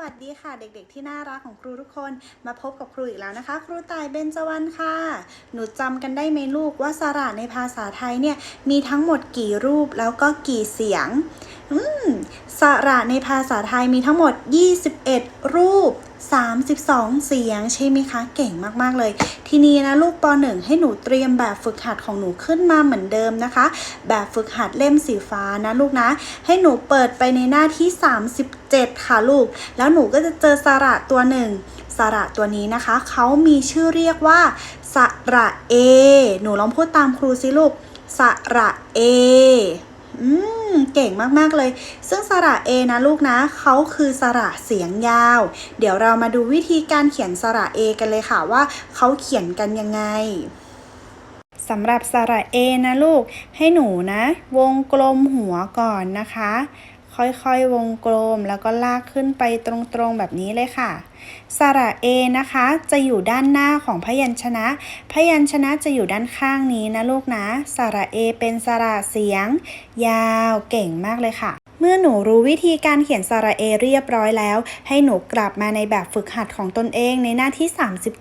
วัสดีค่ะเด็กๆ ที่น่ารักของครูทุกคนมาพบกับครูอีกแล้วนะคะ ครูตายเบญจวรรณค่ะ หนูจำกันได้ไหมลูกว่าสระในภาษาไทยเนี่ยมีทั้งหมดกี่รูปแล้วก็กี่เสียง อืมสระในภาษาไทยมีทั้งหมด 21 รูป 32 เสียงใช่ไหมคะ เก่งมาก ๆ เลย ทีนี้นะลูกป .1 ให้หนูเตรียมแบบฝึกหัดของหนูขึ้นมาเหมือนเดิมนะคะ แบบฝึกหัดเล่มสีฟ้านะลูกนะ ให้หนูเปิดไปในหน้าที่ 37 ค่ะลูก แล้วหนูก็จะเจอสระตัวหนึ่งสระตัวนี้นะคะ เขามีชื่อเรียกว่า สระเอ หนูลองพูดตามครูสิลูก สระเอ อืมเก่งมาก ๆ เลย ซึ่งสระเอนะลูกนะ เขาคือสระเสียงยาว เดี๋ยวเรามาดูวิธีการเขียนสระเอกันเลยค่ะว่าเขาเขียนกันยังไงสำหรับสระเอนะลูก ให้หนูนะ วงกลมหัวก่อนนะคะ ค่อยๆ วงกลมแล้วก็ลากขึ้นไปตรงๆแบบนี้เลยค่ะ สระเอนะคะ จะอยู่ด้านหน้าของพยัญชนะ พยัญชนะจะอยู่ด้านข้างนี้นะลูกนะ สระเอเป็นสระเสียง ยาวเก่งมากเลยค่ะ มื่อหนูรู้วิธีการเขียนสระเอเรียบร้อยแล้ว ให้หนูกลับมาในแบบฝึกหัดของตนเองในหน้าที่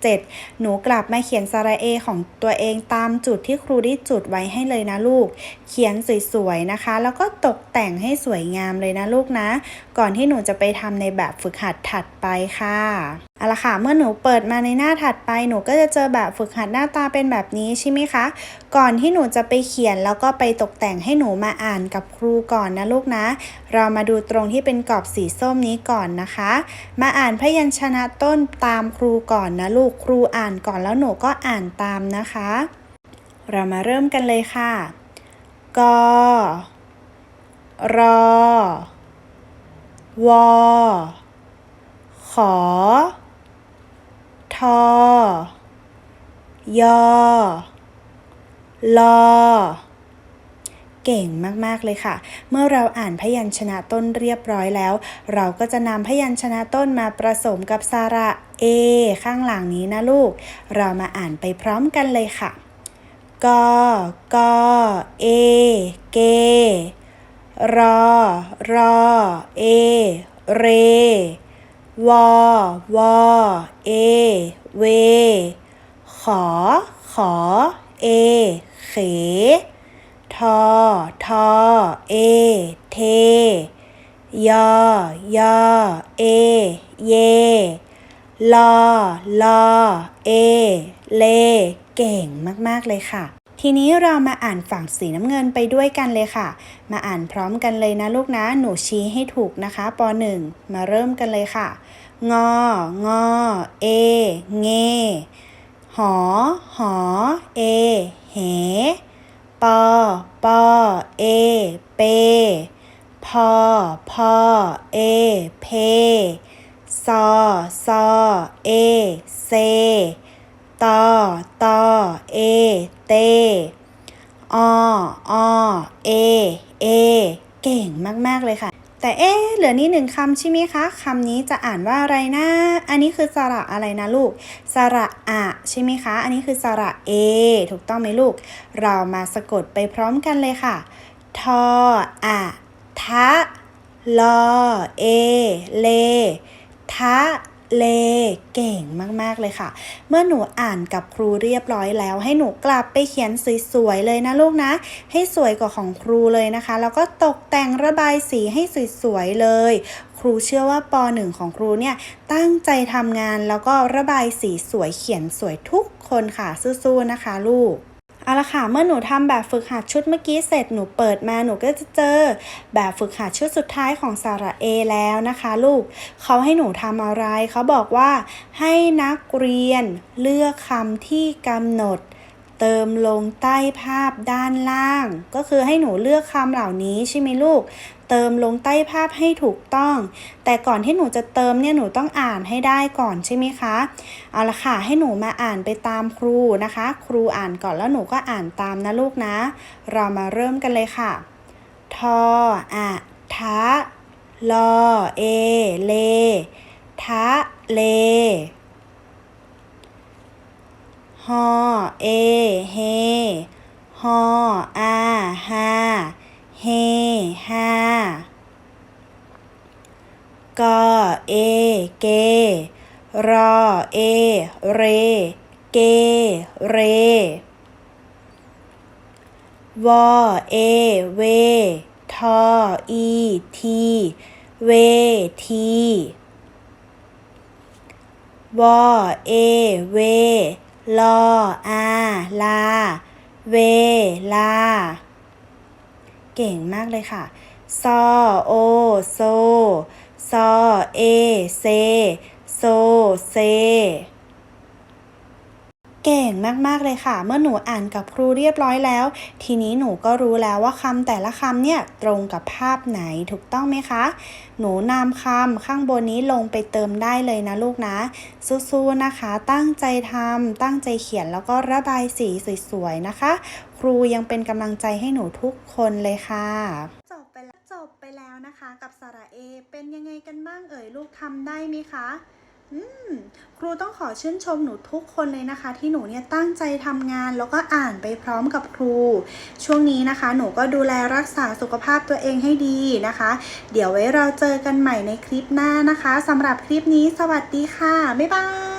37 หนูกลับมาเขียนสระเอของตัวเองตามจุดที่ครูได้จุดไว้ให้เลยนะลูก เขียนสวยๆนะคะ แล้วก็ตกแต่งให้สวยงามเลยนะลูกนะ ก่อนที่หนูจะไปทำในแบบฝึกหัดถัดไปค่ะเอาละค่ะ เมื่อหนูเปิดมาในหน้าถัดไป หนูก็จะเจอแบบฝึกหัดหน้าตาเป็นแบบนี้ใช่ไหมคะ ก่อนที่หนูจะไปเขียนแล้วก็ไปตกแต่งให้หนูมาอ่านกับครูก่อนนะลูกนะ เรามาดูตรงที่เป็นกรอบสีส้มนี้ก่อนนะคะ มาอ่านพยัญชนะต้นตามครูก่อนนะลูก ครูอ่านก่อนแล้วหนูก็อ่านตามนะคะ เรามาเริ่มกันเลยค่ะ ก รอ วอขอ ทอยอลอเก่งมากๆเลยค่ะ เมื่อเราอ่านพยัญชนะต้นเรียบร้อยแล้ว เราก็จะนำพยัญชนะต้นมาผสมกับสระเอข้างหลังนี้นะลูก เรามาอ่านไปพร้อมกันเลยค่ะกกเอ เก รอ รอ เอ เร วอ วอ เอ เว ขอ ขอ เอ เข ทอ ทอ เอ เท ยอ ยอ เอ เย ลอ ลอ เอ เล เก่งมาก ๆ เลยค่ะ ทีนี้เรามาอ่านฝั่งสีน้ำเงินไปด้วยกันเลยค่ะ มาอ่านพร้อมกันเลยนะลูกนะ หนูชี้ให้ถูกนะคะป .1 มาเริ่มกันเลยค่ะ งอ งอ เอ เง หอ หอ เอ เห ปอ ปอ เอ เป พอ พอ เอ เพ ซอ ซอ เอ เซ ตอตอเอ เตออเอ เอ เก่งมาก ๆ เลยค่ะ แต่เอ๊เหลือนี่หนึ่งคำใช่ไหมคะคำนี้จะอ่านว่าอะไรนะ อันนี้คือสระอะไรนะลูก สระอะใช่ไหมคะ อันนี้คือสระเอ ถูกต้องไหมลูก เรามาสะกดไปพร้อมกันเลยค่ะ ทออะทะลอเอ เลทะ เลเก่งมากๆเลยค่ะ เมื่อหนูอ่านกับครูเรียบร้อยแล้ว ให้หนูกลับไปเขียนสวยๆเลยนะลูกนะ ให้สวยกว่าของครูเลยนะคะ แล้วก็ตกแต่งระบายสีให้สวยๆเลย ครูเชื่อว่าป .1 ของครูเนี่ยตั้งใจทำงานแล้วก็ระบายสีสวยเขียนสวยทุกคนค่ะสู้ๆนะคะลูก เอาละค่ะ เมื่อหนูทำแบบฝึกหัดชุดเมื่อกี้เสร็จหนูเปิดมาหนูก็จะเจอแบบฝึกหัดชุดสุดท้ายของสาระเอแล้วนะคะ ลูกเขาให้หนูทำอะไรเขาบอกว่าให้นักเรียนเลือกคำที่กำหนด เติมลงใต้ภาพด้านล่าง ก็คือให้หนูเลือกคำเหล่านี้ใช่ไหมลูก เติมลงใต้ภาพให้ถูกต้อง แต่ก่อนที่หนูจะเติมเนี่ยหนูต้องอ่านให้ได้ก่อนใช่ไหมคะ เอาละค่ะให้หนูมาอ่านไปตามครูนะคะ ครูอ่านก่อนแล้วหนูก็อ่านตามนะลูกนะ เรามาเริ่มกันเลยค่ะ ทออะทะลอเอ เล ทะ เล ฮอเอเฮฮออาฮาเฮฮากอเอเก รอเอเร เกเรวอเอเว ทออีที เวทีวอเอเว ลออาลา เวลา เก่งมากเลยค่ะ ซอโอโซ ซอเอเซ โซเซ เก่งมากๆเลยค่ะ เมื่อหนูอ่านกับครูเรียบร้อยแล้ว ทีนี้หนูก็รู้แล้วว่าคำแต่ละคำเนี่ยตรงกับภาพไหนถูกต้องไหมคะ หนูนำคำข้างบนนี้ลงไปเติมได้เลยนะลูกนะ สู้ๆนะคะ ตั้งใจทำตั้งใจเขียนแล้วก็ระบายสีสวยๆนะคะ ครูยังเป็นกำลังใจให้หนูทุกคนเลยค่ะจบไปแล้วจบไปแล้วนะคะกับสระเอเป็นยังไงกันบ้างเอ่ยลูกทำได้ไหมคะ ครูต้องขอชื่นชมหนูทุกคนเลยนะคะ ที่หนูเนี่ยตั้งใจทำงานแล้วก็อ่านไปพร้อมกับครู ช่วงนี้นะคะ หนูก็ดูแลรักษาสุขภาพตัวเองให้ดีนะคะ เดี๋ยวไว้เราเจอกันใหม่ในคลิปหน้านะคะสำหรับคลิปนี้สวัสดีค่ะ บ๊ายบาย